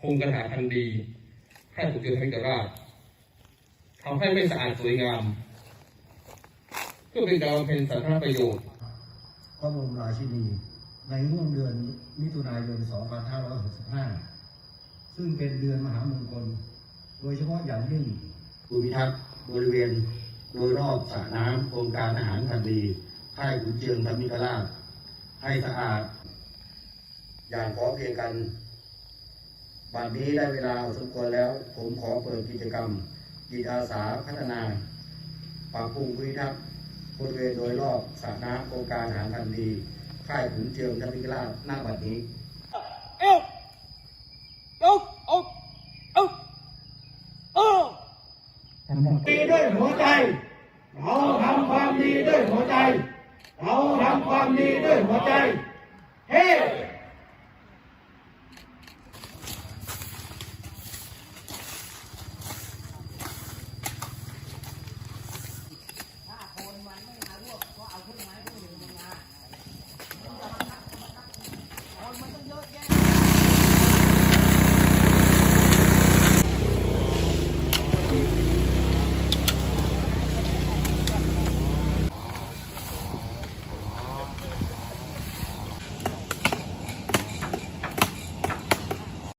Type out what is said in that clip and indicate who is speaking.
Speaker 1: คงกันหาทันดี ให้ถูกเกิดให้กับราชทำให้ไม่สะอาดสวยงาม เพื่อเป็นการเพ็ญสาธารณประโยชน์
Speaker 2: พระบรมราชินีในห่วงเดือนมิถุนายน 2565 ซึ่งเป็นเดือนมหามงคล โดยเฉพาะอย่างยิ่งภูมิทัศน์บริเวณโดยรอบสระน้ำโครงการอาหารทันดีค่ายขุนเจืองธรรมิกราชให้สะอาด อย่างพร้อมเพรียงกัน บัดนี้ได้เวลาสมควรแล้ว ผมขอเปิดกิจกรรมจิตอาสาพัฒนาปรับปรุงภูมิทัศน์บริเวณโดยรอบสระน้ำโครงการหารทันดีค่ายขุนเจืองธรรมิกราชหน้าบัดนี้
Speaker 3: เอ้าเอ้าเอ้าเอ้าเอ้า
Speaker 4: ดีด้วยหัวใจ เราทำความดีด้วยหัวใจ เราทำความดีด้วยหัวใจ